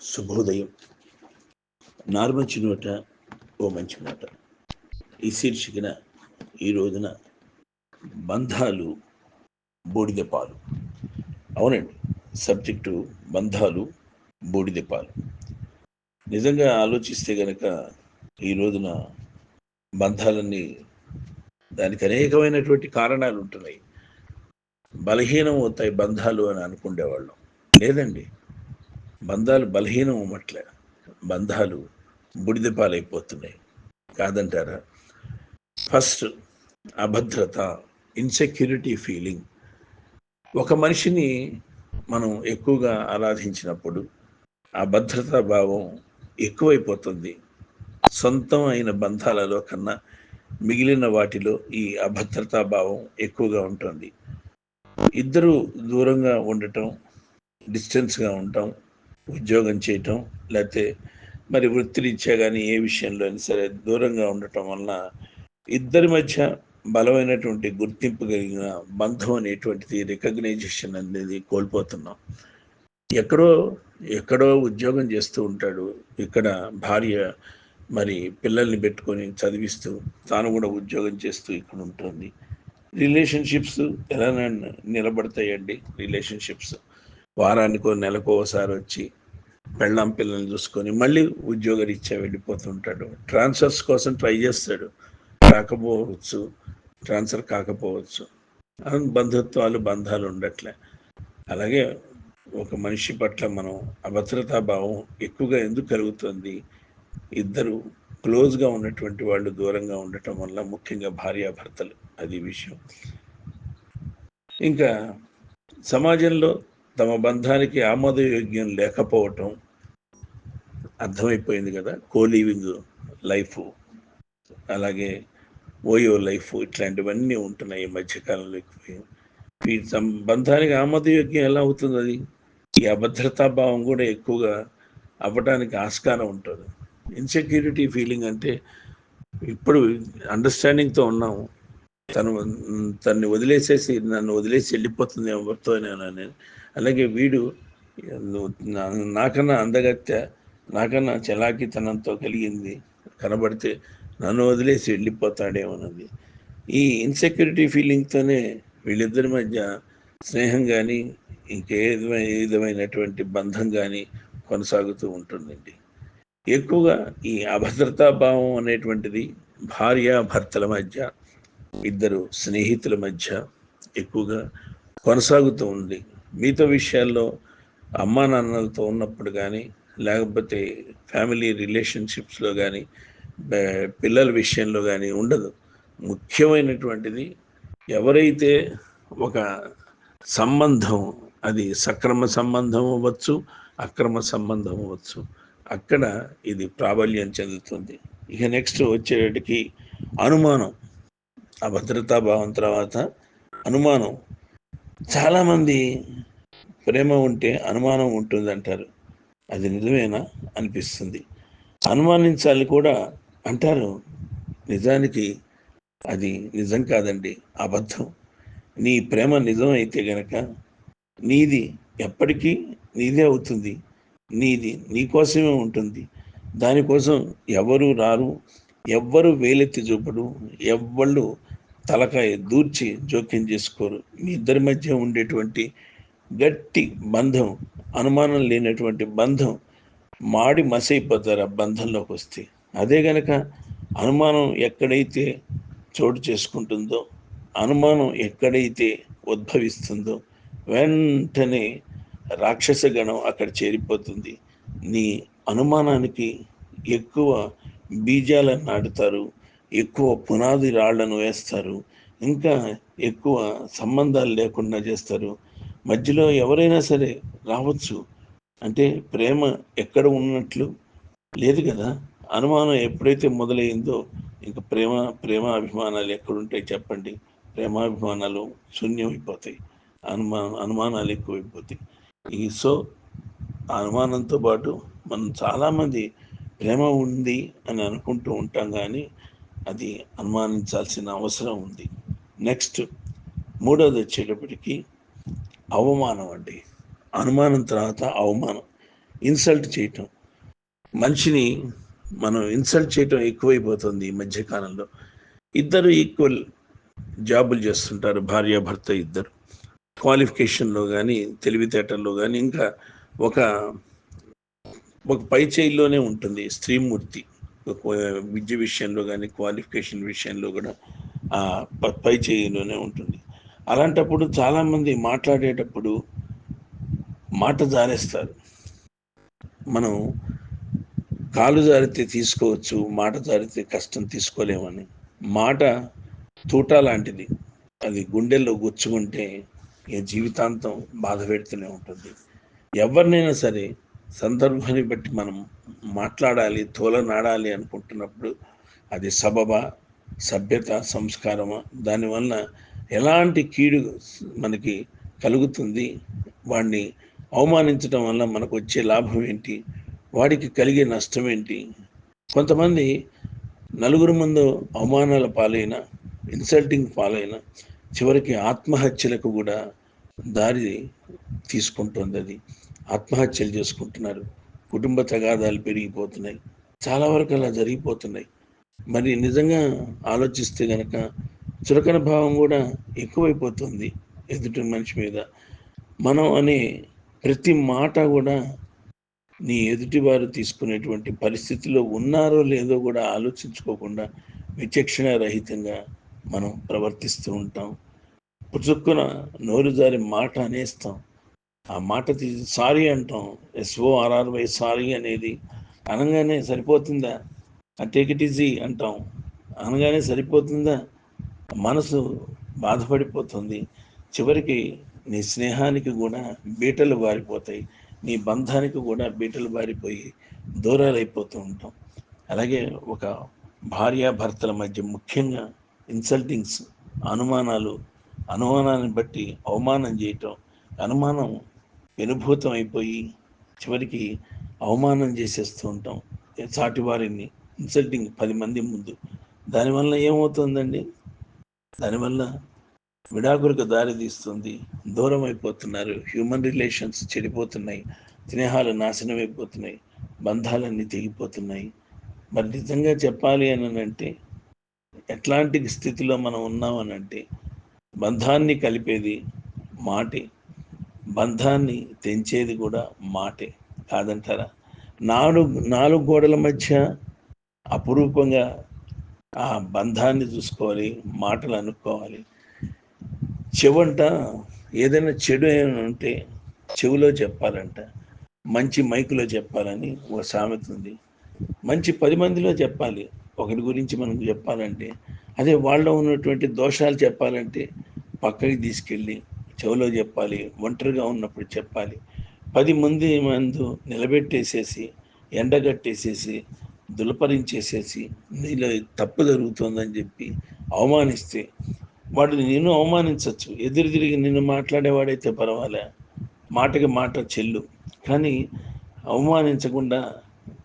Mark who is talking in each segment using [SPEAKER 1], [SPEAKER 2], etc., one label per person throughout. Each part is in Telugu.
[SPEAKER 1] శుభోదయం. నార్మంచి నోట ఓ మంచి మాట. ఈ శీర్షికన ఈ రోజున బంధాలు బూడిద పాలు. అవునండి సబ్జెక్టు బంధాలు బూడిద పాలు. నిజంగా ఆలోచిస్తే గనక ఈ రోజున బంధాలన్నీ దానికి అనేకమైనటువంటి కారణాలు ఉంటున్నాయి. బలహీనం అవుతాయి బంధాలు అని అనుకునేవాళ్ళం లేదండి. బంధాలు బలహీనం అవ్వట్లే బంధాలు బుడిదపాలైపోతున్నాయి కాదంటారా? ఫస్ట్ అభద్రత ఇన్సెక్యూరిటీ ఫీలింగ్ ఒక మనిషిని మనం ఎక్కువగా ఆరాధించినప్పుడు ఆ భద్రతా భావం ఎక్కువైపోతుంది. సొంతం అయిన బంధాలలో కన్నా మిగిలిన వాటిలో ఈ అభద్రతా భావం ఎక్కువగా ఉంటుంది. ఇద్దరు దూరంగా ఉండటం డిస్టెన్స్గా ఉండటం ఉద్యోగం చేయటం లేకపోతే మరి వృత్తిరీత్యా కానీ ఏ విషయంలో అయినా సరే దూరంగా ఉండటం వలన ఇద్దరి మధ్య బలమైనటువంటి గుర్తింపు కలిగిన బంధం అనేటువంటిది రికగ్నైజేషన్ అనేది కోల్పోతున్నాం. ఎక్కడో ఎక్కడో ఉద్యోగం చేస్తూ ఉంటాడు. ఇక్కడ భార్య మరి పిల్లల్ని పెట్టుకొని చదివిస్తూ తాను కూడా ఉద్యోగం చేస్తూ ఇక్కడ ఉంటుంది. రిలేషన్షిప్స్ ఎలా నిలబడతాయండి రిలేషన్షిప్స్. వారానికో నెలకో ఒకసారి వచ్చి పెళ్ళాం పిల్లల్ని చూసుకొని మళ్ళీ ఉద్యోగరీత్యా వెళ్ళిపోతుంటాడు. ట్రాన్స్ఫర్స్ కోసం ట్రై చేస్తాడు. రాకపోవచ్చు ట్రాన్స్ఫర్ కాకపోవచ్చు. బంధుత్వాలు బంధాలు ఉండట్లే. అలాగే ఒక మనిషి పట్ల మనం అభద్రతా భావం ఎక్కువగా ఎందుకు కలుగుతుంది? ఇద్దరు క్లోజ్గా ఉన్నటువంటి వాళ్ళు దూరంగా ఉండటం వల్ల ముఖ్యంగా భార్యాభర్తలు అది విషయం. ఇంకా సమాజంలో తమ బంధానికి ఆమోదయోగ్యం లేకపోవటం అర్థమైపోయింది కదా? కోలీవింగ్ లైఫ్ అలాగే ఓయో లైఫ్ ఇట్లాంటివన్నీ ఉంటున్నాయి ఈ మధ్యకాలంలో ఈ బంధానికి ఆమోదయోగ్యం ఎలా అవుతుంది అది? ఈ అభద్రతా భావం కూడా ఎక్కువగా అవ్వటానికి ఆస్కారం ఉంటుంది. ఇన్సెక్యూరిటీ ఫీలింగ్ అంటే ఇప్పుడు అండర్స్టాండింగ్తో ఉన్నాము తను తన్ని వదిలేసేసి నన్ను వదిలేసి వెళ్ళిపోతుంది ఎవరితో నేను. అలాగే వీడు నాకన్నా అందగత్య నాకన్నా చలాకితనంతో కలిగింది కనబడితే నన్ను వదిలేసి వెళ్ళిపోతాడేమన్నది ఈ ఇన్సెక్యూరిటీ ఫీలింగ్తోనే వీళ్ళిద్దరి మధ్య స్నేహం కానీ ఇంకే విధమైనటువంటి బంధం కానీ కొనసాగుతూ ఉంటుందండి. ఎక్కువగా ఈ అభద్రతా భావం అనేటువంటిది భార్య భర్తల మధ్య ఇద్దరు స్నేహితుల మధ్య ఎక్కువగా కొనసాగుతూ ఉంది. మిగతా విషయాల్లో అమ్మా నాన్నలతో ఉన్నప్పుడు కానీ లేకపోతే ఫ్యామిలీ రిలేషన్షిప్స్లో కానీ పిల్లల విషయంలో కానీ ఉండదు. ముఖ్యమైనటువంటిది ఎవరైతే ఒక సంబంధం అది సక్రమ సంబంధం అవ్వచ్చు అక్రమ సంబంధం అవ్వచ్చు అక్కడ ఇది ప్రాబల్యం చెందుతుంది. ఇక నెక్స్ట్ వచ్చేటికి అనుమానం. అభద్రతా భావం తర్వాత అనుమానం. చాలామంది ప్రేమ ఉంటే అనుమానం ఉంటుంది అంటారు అది నిజమేనా అనిపిస్తుంది. అనుమానించాలి కూడా అంటారు. నిజానికి అది నిజం కాదండి అబద్ధం. నీ ప్రేమ నిజం అయితే గనక నీది ఎప్పటికీ నీదే అవుతుంది. నీది నీకోసమే ఉంటుంది. దానికోసం ఎవరు రారు ఎవ్వరు వేలెత్తి చూపడు ఎవ్వళ్ళు తలకాయ దూర్చి జోక్యం చేసుకోరు. మీ ఇద్దరి మధ్య ఉండేటువంటి గట్టి బంధం అనుమానం లేనటువంటి బంధం మాడి మసైపోతారు ఆ బంధంలోకి వస్తే. అదే గనక అనుమానం ఎక్కడైతే చోటు చేసుకుంటుందో అనుమానం ఎక్కడైతే ఉద్భవిస్తుందో వెంటనే రాక్షస గణం అక్కడ చేరిపోతుంది. నీ అనుమానానికి ఎక్కువ బీజాలను నాటుతారు. ఎక్కువ పునాది రాళ్ళను వేస్తారు ఇంకా ఎక్కువ సంబంధాలు లేకుండా చేస్తారు. మధ్యలో ఎవరైనా సరే రావచ్చు. అంటే ప్రేమ ఎక్కడ ఉన్నట్లు లేదు కదా. అనుమానం ఎప్పుడైతే మొదలైందో ఇంకా ప్రేమ ప్రేమ అభిమానాలు ఎక్కడుంటాయి చెప్పండి. ప్రేమాభిమానాలు శూన్యమైపోతాయి. అనుమానం అనుమానాలు ఎక్కువైపోతాయి. ఈ సో అనుమానంతో పాటు మనం చాలామంది ప్రేమ ఉంది అని అనుకుంటూ ఉంటాం కానీ అది అనుమానించాల్సిన అవసరం ఉంది. నెక్స్ట్ మూడోది వచ్చేటప్పటికి అవమానం అండి. అనుమానం తర్వాత అవమానం. ఇన్సల్ట్ చేయటం. మనిషిని మనం ఇన్సల్ట్ చేయటం ఎక్కువైపోతుంది ఈ మధ్యకాలంలో. ఇద్దరు ఈక్వల్ జాబులు చేస్తుంటారు. భార్యాభర్త ఇద్దరు. క్వాలిఫికేషన్లో కానీ తెలివితేటల్లో కానీ ఇంకా ఒక ఒక పై చేయిలోనే ఉంటుంది స్త్రీమూర్తి. విద్య విషయంలో కానీ క్వాలిఫికేషన్ విషయంలో కూడా ప- పై చేయిలోనే ఉంటుంది. అలాంటప్పుడు చాలామంది మాట్లాడేటప్పుడు మాట జారేస్తారు. మనం కాలు జారితే తీసుకోవచ్చు మాట జారితే కష్టం తీసుకోలేమని. మాట తూట లాంటిది. అది గుండెల్లో గుచ్చుకుంటే ఇక జీవితాంతం బాధ పెడుతూనే ఉంటుంది. ఎవరినైనా సరే సందర్భాన్ని బట్టి మనం మాట్లాడాలి తోలనాడాలి అనుకుంటున్నప్పుడు అది సబబా సభ్యత సంస్కారమా? దానివల్ల ఎలాంటి కీడు మనకి కలుగుతుంది? వాడిని అవమానించడం వల్ల మనకు వచ్చే లాభం ఏంటి? వాడికి కలిగే నష్టం ఏంటి? కొంతమంది నలుగురు ముందు అవమానాల పాలైన ఇన్సల్టింగ్ పాలైన చివరికి ఆత్మహత్యలకు కూడా దారి తీసుకుంటుంది అది. ఆత్మహత్యలు చేసుకుంటున్నారు. కుటుంబ తగాదాలు పెరిగిపోతున్నాయి. చాలా వరకు అలా జరిగిపోతున్నాయి. మరి నిజంగా ఆలోచిస్తే గనక చురకన భావం కూడా ఎక్కువైపోతుంది ఎదుటి మనిషి మీద. మనం అనే ప్రతి మాట కూడా నీ ఎదుటివారు తీసుకునేటువంటి పరిస్థితిలో ఉన్నారో లేదో కూడా ఆలోచించుకోకుండా విచక్షణ రహితంగా మనం ప్రవర్తిస్తూ ఉంటాం. పుచ్చుక్కున నోరు జారి మాట అనేస్తాం. ఆ మాట తీసి సారీ అంటాం. ఎస్ఓ ఆర్ఆర్వై సారీ అనేది అనగానే సరిపోతుందా? టేక్ ఇట్ ఈజీ అంటాం. అనగానే సరిపోతుందా? మనసు బాధపడిపోతుంది. చివరికి నీ స్నేహానికి కూడా బీటలు బారిపోతాయి నీ బంధానికి కూడా బీటలు బారిపోయి దూరాలు అయిపోతూ ఉంటాం. అలాగే ఒక భార్యాభర్తల మధ్య ముఖ్యంగా ఇన్సల్టింగ్స్ అనుమానాలు అనుమానాన్ని బట్టి అవమానం చేయటం అనుమానం వినుభూతం అయిపోయి చివరికి అవమానం చేసేస్తూ ఉంటాం. సాటి వారిని ఇన్సల్టింగ్ పది మంది ముందు. దానివల్ల ఏమవుతుందండి? దానివల్ల విడాకులకు దారి తీస్తుంది. దూరం అయిపోతున్నారు హ్యూమన్ రిలేషన్స్ చెడిపోతున్నాయి. స్నేహాలు నాశనం అయిపోతున్నాయి బంధాలన్నీ తెగిపోతున్నాయి. మరి నిజంగా చెప్పాలి అని అంటే ఎట్లాంటి స్థితిలో మనం ఉన్నామనంటే బంధాన్ని కలిపేది మాటే. బంధాన్ని తెంచేది కూడా మాటే కాదంటారా? నాలుగు నాలుగు గోడల మధ్య అపురూపంగా ఆ బంధాన్ని చూసుకోవాలి మాటలు అనుకోవాలి. చెవంట ఏదైనా చెడు ఏమైనా ఉంటే చెవిలో చెప్పాలంట మంచి మైకులో చెప్పాలని ఒక సామెత ఉంది. మంచి పది మందిలో చెప్పాలి ఒకరి గురించి మనం చెప్పాలంటే. అదే వాళ్ళలో ఉన్నటువంటి దోషాలు చెప్పాలంటే పక్కకి తీసుకెళ్ళి చెవిలో చెప్పాలి ఒంటరిగా ఉన్నప్పుడు చెప్పాలి. పది మంది మందు నిలబెట్టేసేసి ఎండగట్టేసేసి దులపరించేసేసి నీలో తప్పు జరుగుతుందని చెప్పి అవమానిస్తే వాడు నేను అవమానించవచ్చు ఎదురు తిరిగి నిన్ను మాట్లాడేవాడైతే పర్వాలే. మాటకి మాట చెల్లు. కానీ అవమానించకుండా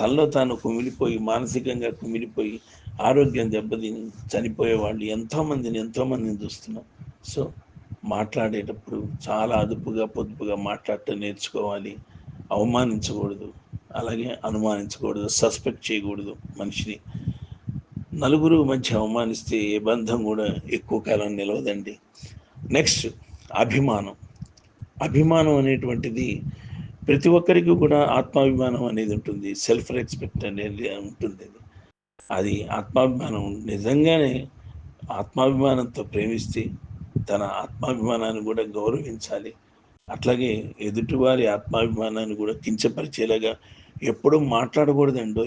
[SPEAKER 1] తనలో తాను కుమిలిపోయి మానసికంగా కుమిలిపోయి ఆరోగ్యం దెబ్బతిని చనిపోయేవాళ్ళు ఎంతోమందిని ఎంతోమందిని చూస్తున్నాం. సో మాట్లాడేటప్పుడు చాలా అదుపుగా పొదుపుగా మాట్లాడటం నేర్చుకోవాలి. అవమానించకూడదు. అలాగే అనుమానించకూడదు. సస్పెక్ట్ చేయకూడదు మనిషిని. నలుగురు మంచి అవమానిస్తే ఏ బంధం కూడా ఎక్కువ కాలం నిలవదండి. నెక్స్ట్ అభిమానం. అభిమానం అనేటువంటిది ప్రతి ఒక్కరికి కూడా ఆత్మాభిమానం అనేది ఉంటుంది. సెల్ఫ్ రెస్పెక్ట్ అనేది ఉంటుంది. అది ఆత్మాభిమానం. నిజంగానే ఆత్మాభిమానంతో ప్రేమిస్తే తన ఆత్మాభిమానాన్ని కూడా గౌరవించాలి. అట్లాగే ఎదుటివారి ఆత్మాభిమానాన్ని కూడా కించపరిచేలాగా ఎప్పుడూ మాట్లాడకూడదండో.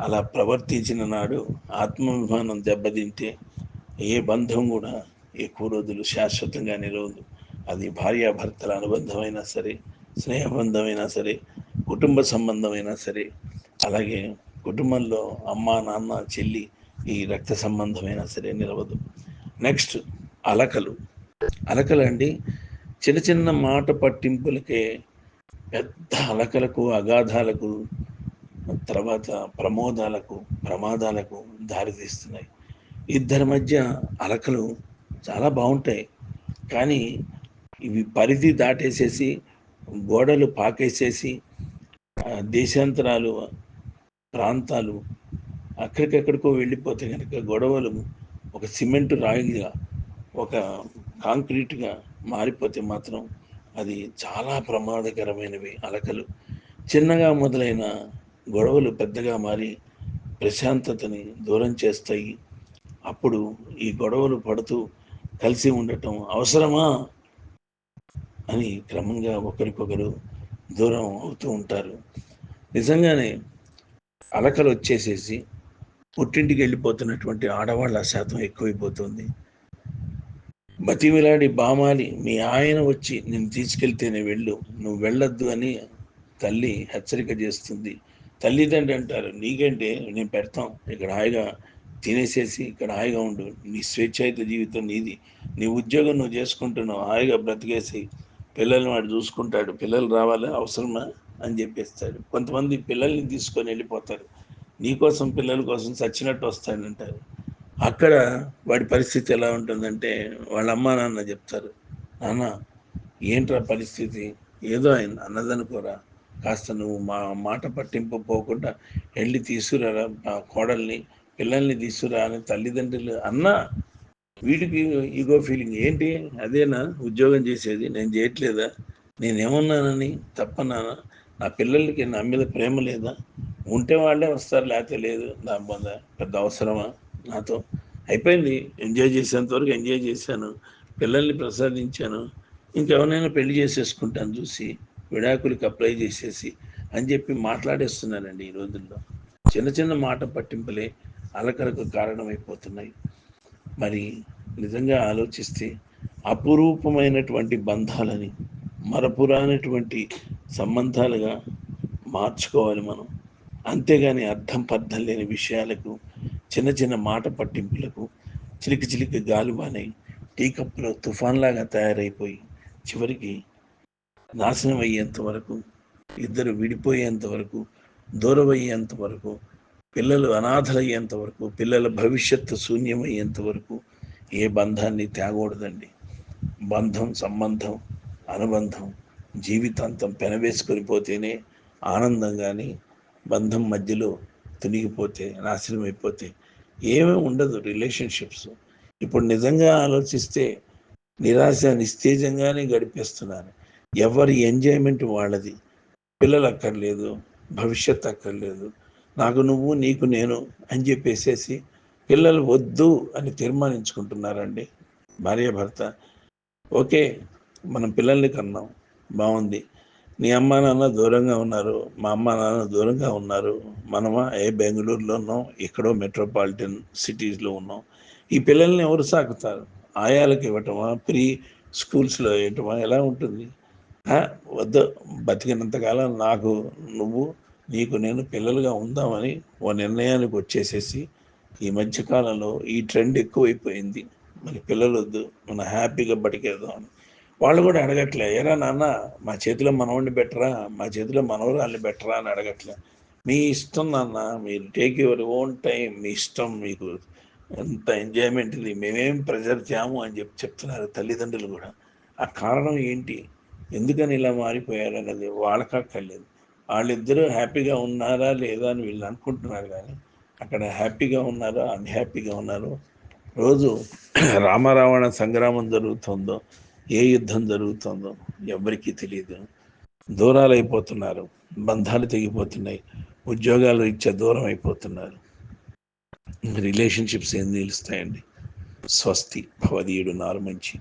[SPEAKER 1] అలా ప్రవర్తించిన నాడు ఆత్మాభిమానం దెబ్బతింటే ఏ బంధం కూడా ఎక్కువ రోజులు శాశ్వతంగా నిలవదు. అది భార్యాభర్తల అనుబంధమైనా సరే స్నేహబంధమైనా సరే కుటుంబ సంబంధమైనా సరే అలాగే కుటుంబంలో అమ్మ నాన్న చెల్లి ఈ రక్త సంబంధమైనా సరే నిలవదు. నెక్స్ట్ అలకలు. అలకలు అండి చిన్న చిన్న మాట పట్టింపులకే పెద్ద అలకలకు అగాధాలకు తర్వాత ప్రమోదాలకు ప్రమాదాలకు దారితీస్తున్నాయి ఇద్దరి మధ్య అలకలు చాలా బాగుంటాయి. కానీ ఇవి పరిధి దాటేసేసి గోడలు పాకేసేసి దేశాంతరాలు ప్రాంతాలు అక్కడికెక్కడికో వెళ్ళిపోతే కనుక గొడవలు ఒక సిమెంట్ రాయిగా ఒక కాంక్రీట్గా మారిపోతే మాత్రం అది చాలా ప్రమాదకరమైనవి అలకలు. చిన్నగా మొదలైన గొడవలు పెద్దగా మారి ప్రశాంతతని దూరం చేస్తాయి. అప్పుడు ఈ గొడవలు పడుతూ కలిసి ఉండటం అవసరమా? అని క్రమంగా ఒకరికొకరు దూరం అవుతూ ఉంటారు. నిజంగానే అలకలు వచ్చేసేసి పుట్టింటికి వెళ్ళిపోతున్నటువంటి ఆడవాళ్ళ శాతం ఎక్కువైపోతుంది. బతిమిలాడి బామాలి మీ ఆయన వచ్చి నేను తీసుకెళ్తేనే వెళ్ళు. నువ్వు వెళ్ళొద్దు అని తల్లి హెచ్చరిక చేస్తుంది. తల్లిదండ్రి అంటారు నీకంటే నేను పెడతాం. ఇక్కడ హాయిగా తినేసేసి ఇక్కడ హాయిగా ఉండు. నీ స్వేచ్ఛాయుత జీవితం నీది. నీ ఉద్యోగం నువ్వు చేసుకుంటున్నావు. హాయిగా బ్రతికేసి పిల్లల్ని వాడు చూసుకుంటాడు. పిల్లలు రావాలా? అవసరమా? అని చెప్పేస్తాడు. కొంతమంది పిల్లల్ని తీసుకొని వెళ్ళిపోతారు. నీకోసం పిల్లల కోసం చచ్చినట్టు వస్తాడంటారు అక్కడ వాడి పరిస్థితి ఎలా ఉంటుందంటే వాళ్ళ అమ్మా నాన్న చెప్తారు నాన్న ఏంట్రా పరిస్థితి? ఏదో ఆయన అన్నదనుకోరా. కాస్త నువ్వు మా మాట పట్టింపు పోకుండా వెళ్ళి తీసుకురా మా కోడల్ని పిల్లల్ని తీసుకురా అని తల్లిదండ్రులు అన్నా వీడికి ఈగో ఫీలింగ్. ఏంటి? అదేనా? ఉద్యోగం చేసేది? నేను చేయట్లేదా? నేనేమన్నానని? తప్పన్నానా? నా పిల్లలకి నా మీద ప్రేమ లేదా? ఉంటే వాళ్ళే వస్తారు లేకపోతే లేదు. నా పెద్ద అవసరమా? నాతో. అయిపోయింది. ఎంజాయ్ చేసేంతవరకు ఎంజాయ్ చేశాను. పిల్లల్ని ప్రసాదించాను. ఇంకెవరైనా పెళ్ళి చేసేసుకుంటాను చూసి విడాకులకి అప్లై చేసేసి అని చెప్పి మాట్లాడేస్తున్నానండి ఈ రోజుల్లో. చిన్న చిన్న మాట పట్టింపులే అలకలకు కారణమైపోతున్నాయి. మరి నిజంగా ఆలోచిస్తే అపురూపమైనటువంటి బంధాలని మరపురానటువంటి సంబంధాలుగా మార్చుకోవాలి మనం. అంతేగాని అర్థం పర్థం లేని విషయాలకు చిన్న చిన్న మాట పట్టింపులకు చిలికి చిలికి గాలివానై టీ కప్పులో తుఫాన్లాగా తయారైపోయి చివరికి నాశనం అయ్యేంత వరకు ఇద్దరు విడిపోయేంత వరకు దూరమయ్యేంత వరకు పిల్లలు అనాథలయ్యేంత వరకు పిల్లల భవిష్యత్తు శూన్యమయ్యేంత వరకు ఏ బంధాన్ని తేగూడదండి బంధం సంబంధం అనుబంధం జీవితాంతం పెనవేసుకొని పోతేనే ఆనందం కానీ బంధం మధ్యలో తునిగిపోతే నాశనం అయిపోతే ఏమీ ఉండదు రిలేషన్షిప్స్. ఇప్పుడు నిజంగా ఆలోచిస్తే నిరాశ నిస్తేజంగానే గడిపేస్తున్నారు. ఎవరి ఎంజాయ్మెంట్ వాళ్ళది? పిల్లలు అక్కర్లేదు భవిష్యత్ అక్కర్లేదు. నాకు నువ్వు నీకు నేను అని చెప్పేసేసి పిల్లలు వద్దు అని తీర్మానించుకుంటున్నారండి భార్య భర్త ఓకే మనం పిల్లల్ని కన్నాం. బాగుంది. నీ అమ్మ నాన్న దూరంగా ఉన్నారు మా అమ్మ నాన్న దూరంగా ఉన్నారు మనమా ఏ బెంగళూరులో ఉన్నాం ఎక్కడో మెట్రోపాలిటన్ సిటీస్లో ఉన్నాం. ఈ పిల్లల్ని ఎవరు సాకుతారు? ఆయాలకు ఇవ్వటమా? ప్రీ స్కూల్స్లో వేయటమా? ఎలా ఉంటుంది? వద్ద వద్దు బతికినంతకాలం నాకు నువ్వు నీకు నేను పిల్లలుగా ఉందామని ఓ నిర్ణయానికి వచ్చేసేసి ఈ మధ్యకాలంలో ఈ ట్రెండ్ ఎక్కువైపోయింది. మరి పిల్లలు వద్దు మనం హ్యాపీగా బతికేద్దాం అని. వాళ్ళు కూడా అడగట్లే ఏరా నాన్న మా చేతిలో మనవాడిని బెటరా మా చేతిలో మనవరాల్ని బెటరా అని అడగట్లే. మీ ఇష్టం నాన్న మీరు టేక్ యువర్ ఓన్ టైం మీ ఇష్టం మీకు ఎంత ఎంజాయ్మెంట్ ఇది మేమేం ప్రెజర్ చేయము అని చెప్పి చెప్తున్నారు తల్లిదండ్రులు కూడా. ఆ కారణం ఏంటి? ఎందుకని ఇలా మారిపోయారు అన్నది వాళ్ళకి వాళ్ళిద్దరూ హ్యాపీగా ఉన్నారా లేదా అని వీళ్ళు అనుకుంటున్నారు కానీ అక్కడ హ్యాపీగా ఉన్నారో అన్హ్యాపీగా ఉన్నారో రోజు రామరావణ సంగ్రామం జరుగుతుందో ఏ యుద్ధం జరుగుతుందో ఎవరికీ తెలియదు దూరాలు అయిపోతున్నారు బంధాలు తెగిపోతున్నాయి. ఉద్యోగాలు ఇచ్చే దూరం అయిపోతున్నారు. రిలేషన్షిప్స్ ఏం నిలుస్తాయండి? స్వస్తి భవదీయుడు నారు మంచి.